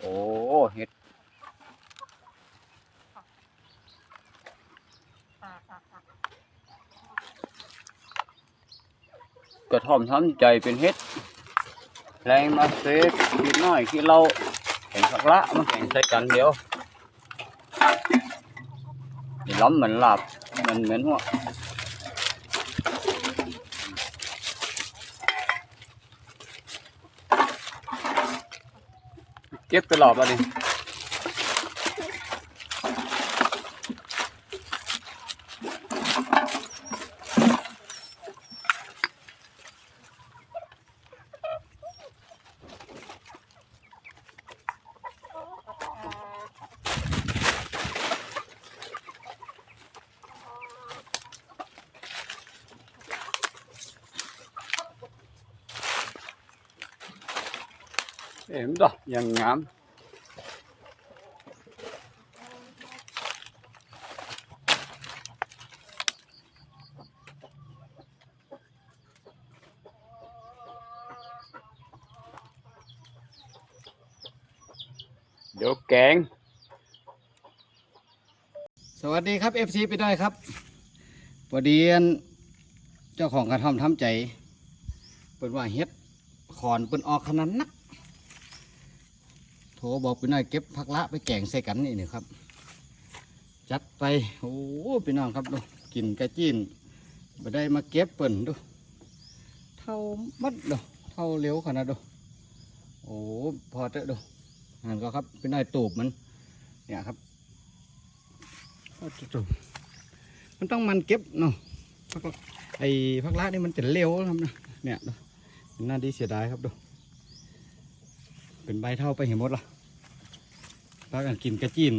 โอ้เห็ดกระท่อมทำใจเป็นเห็ดแรงมาเซฟคิดน้อยคิดเราแข่งสักละมาแข่งใส่กันเดียวนี่ล้ำเหมือนหลับเหมือนเหมือนหัว เก็บตลอดแล้วดิ เอ็มดอกยังงามเดี๋ยวแกง สวัสดีครับ FC ไปได้ครับพอดีอันเจ้าของกระท่อมทำใจ เปิดว่าเฮ็ดขอนเปินออกขนาดนัก โทรบอกไปหน่อยเก็บผักละไปแกงใส่กันนี่นี่ครับ จัดไป โอ้พี่น้องครับดูกินกระจีนไปได้มาเก็บเปิ่นดู เท่ามัดดูเท่าเร็วขนาดดู โอ้พอเตะดูนั่นก็ครับพี่น้อยตูบมัน เนี่ยครับโอ้โหมันต้องมันเก็บเนาะพักละไอ้พักละนี่มันจะเร็วครับนะเนี่ยดูน่าดีเสียดายครับดู เป็นใบเท่าไปเห็นหมดละพักกันกินกระจีน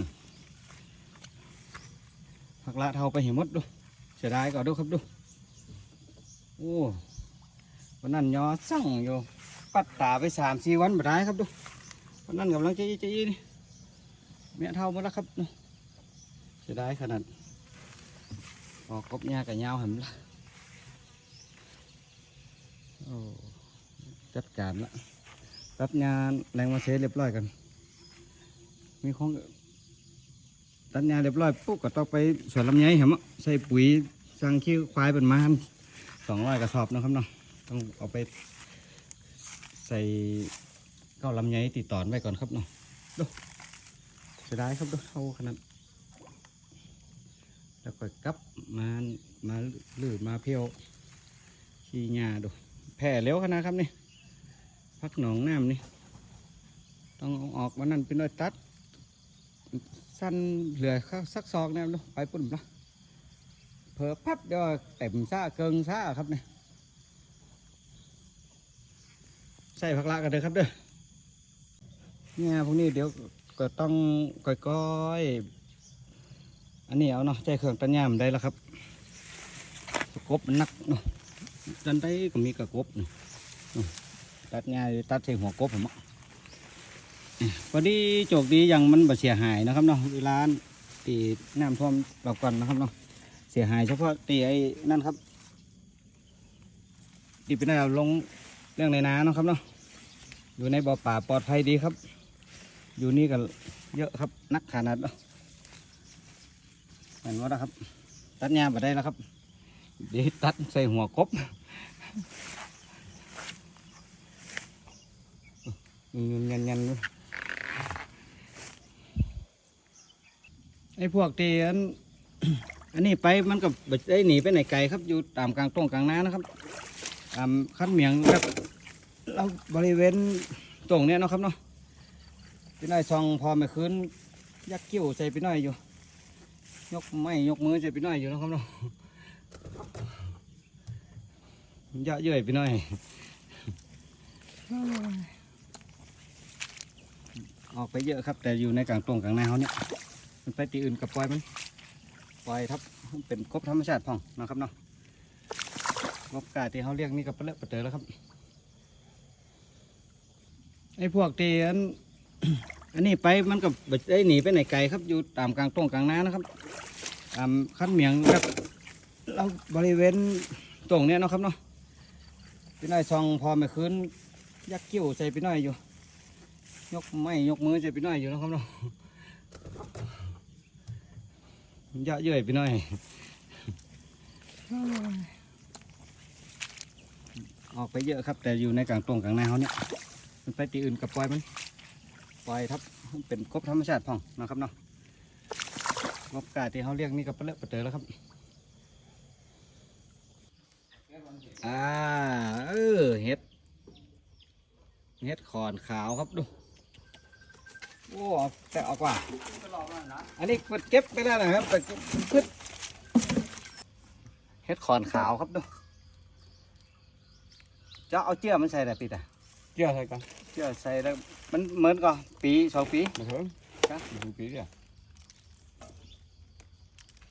พักละเท่าไปเห็นหมดดูเสียดายก็ดูครับดูโอ้วันนั้นยอสั่งอยู่ปัดตาไปสามสี่วันมาได้ครับดูวันนั้นกำลังจะจะนี่เมียเท่าหมดแล้วครับเสียดายขนาดออกกบหญ้ากับยาวเห็นละโอ้จัดการละ รับงานแรงมาเสเรียบร้อยกัน มีของตัดหญ้าเรียบร้อยปุ๊บก็ต้องไปสวนลำไยเห็นมั้ใส่ปุ๋ยสั่งขี้ควายเป็นมาสองร้อยกระสอบนะครับเนาะต้องเอาไปใส่เก้าลำไยติดต่อนไว้ก่อนครับเนาะดูเสียดายครับดูเท่าขนาดแล้วก็กลับมามาหลือมาเพียวขี้หญ้าดูแผ่เร็วขนาดครับนี่ พักหนองน้ำนี่ ต้องเอาออกวันนั้นเป็นด้วยตัด สั้นเหลือข้าสักซองแนมดูกไปปุ่นละเผลอพับเดียวเต็มซ่าเกิงซ่าครับเนี่ยใส่ผักละกันเด้อครับเด้อเนี่ยพวกนี้เดี๋ยวก็ต้องก้อยๆ อันนี้เอาเนาะใจเครื่องตันยามได้แล้วครับกบมันนักเนาะดันได้ก็มีกระกบนี่อืม ตัดง่ายตัดใส่หัวกบผมอะพอดีโจกดีอย่างมันบ่เสียหายนะครับเนาะเวลาตีน้ำท่วมเราก่อนนะครับเนาะเสียหายเฉพาะตีไอ้นั่นครับตีเป็นแนวลงเรื่องในนาเนะครับเนาะอยู่ในบ่อป่าปลอดภัยดีครับ อยู่นี่กันเยอะครับนักขนาดเนาะเห็นว่านะครับ ตัดหญ้ามาได้แล้วครับเดี๋ยวตัดใส่หัวกบ เงินเงินเงินไอ้พวกที่อันอันนี้ไปมันก็บ่ได้หนีไปไหนไกลครับ อยู่ตามกลางตรงกลางน้านะครับตามขั้นเมียงครับเราบริเวณตรงเนี้ยนะครับเนาะพี่น้อยซองพอม่คืนยักกิ้วใส่พี่น้อยอยู่ ยกไม่ยกมือใจะไปหน่อยอยู่นะครับเนาะเยอะเย้ยไปหน่อย ออกไปเยอะครับ แต่อยู่ในกลางตรงกลางนาเขาเนี่ยมันไปตีอื่นกับปล่อยมันปล่อยทับมันเป็นกบธรรมชาติพ่องนะครับเนาะกบกาที่เขาเรียกนี่กับเปลือกเปเตอแล้วครับไอ้พวกที่อันอันนี้ไปมันก็บ่ได้หนีไปไหนไกลครับ อยู่ตามกลางตรงกลางนานะครับตามขั้นเมียงครับเราบริเวณตรงเนี้ยนะครับเนาะพี่นายซองพอไม่คืนยักกิ้วใส่ไปหน่อยอยู่ ยกไม่ยกมือใส่ไปหน่อยอยู่นะครับเนาะเยอะเย้ยไปหน่อยออกไปเยอะครับ แต่อยู่ในกลางตรงกลางนาเขาเนี่ยมันไปตีอื่นกับปล่อยมันปล่อยทับเป็นกบธรรมชาติพ่องนะครับเนาะกบกาที่เขาเรียกนี่ก็เปลือกเปเตอแล้วครับอ่าเออเห็ดเห็ดขอนขาวครับดู โอ้ออกแต่ออกว่า อันนี้เปิดเก็บไปแล้วนะครับเปิดเก็บพืชเห็ดขอนขาวครับดูจะเอาเจือมันใส่อะไรปิดอะเกี่ยวใส่กันเจือใส่แล้วมันเหมือนก็ปีสองปีมาเถอะครับดูปีเดียว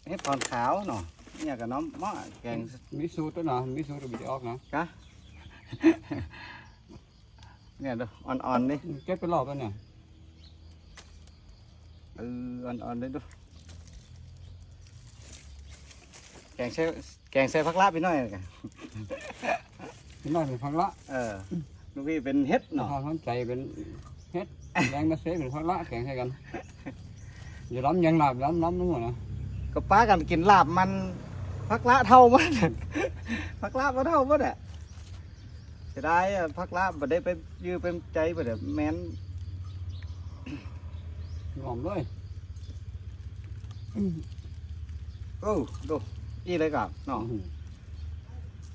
เห็ดขอนขาวเนาะเนี่ยกับน้องหม้อแกงมีสูตรตัวหนะมีสูตรบิดออกนะกะเนี่ยดูอ่อนๆนี่เก็บไปรอบแล้วเนี่ย เอออ่อนๆเลยดูแกงใส่แกงใส่ผักลาบไปหน่อยกันพี่น้อยเป็นพังละเออลูกพี่เป็นเห็ดเนาะเนาะความใจเป็นเฮ็ด แรงมาเสเป็นพังละแข่งให้กันอย่าล้ำยังหลับล้ำล้ำนู่นนะก็ป้ากันกินลาบมันผักละเท่ามันผักลาบมาเท่ามันอะจะได้อะผักลาบบ่ได้ไปยือเป็นใจบ่ได้แม้น หอมเลยโอ้ดูอีเลยกับเนาะ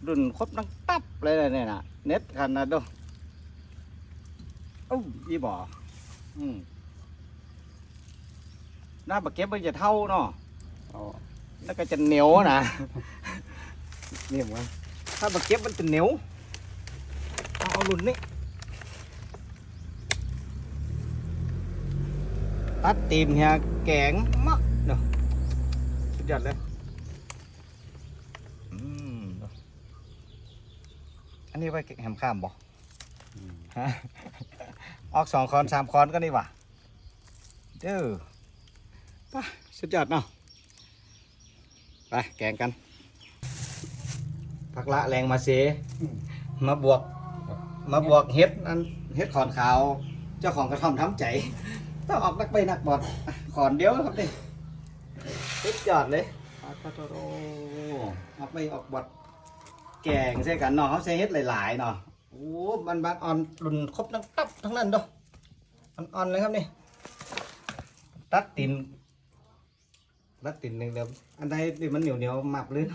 รุ่นครบนังตับเลยนะเนี่ยนะเน็ตขนาดดูโอ้ยี่บ่อืมหน้าบะเก็บมันจะเท่าเนาะเอาแล้วก็จะเหนียวนะเนี่ยมั้งถ้าบะเก็บมันจะเหนียวเอาเอารุ่นนี้ ตัดตีนเฮียแกงมักเนาะสุดยอดเลยอืมอันนี้ไว้แหมข้ามบ่ฮะออกสองคอนสามคอนก็นี่หว่ะเด้อไป่ะสุดยอดเนาะไปแกงกันพักละแรงมาเสมาบวก มาบวกเฮ็ดอันเฮ็ดขอนขาว เจ้าของกระท่อมทำใจ ต้องออกนักไปนักบอดขอนเดียวครับนี่สุดยอดเลยปาตโตโรออกไปออกบอดแกงใส่กันเนาะเขาใส่เฮ็ดหลายๆเนาะโอ้บันบันอ่อนรุ่นครบทั้งตับทั้งนั้นด้ออ่อนๆเลยครับนี่ตัดตินรัดตินหนึ่งเดิมอันใดที่มันเหนียวเหนียวๆหมับเลย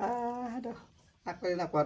อ่าเดี๋ยวตักไปหนักกว่า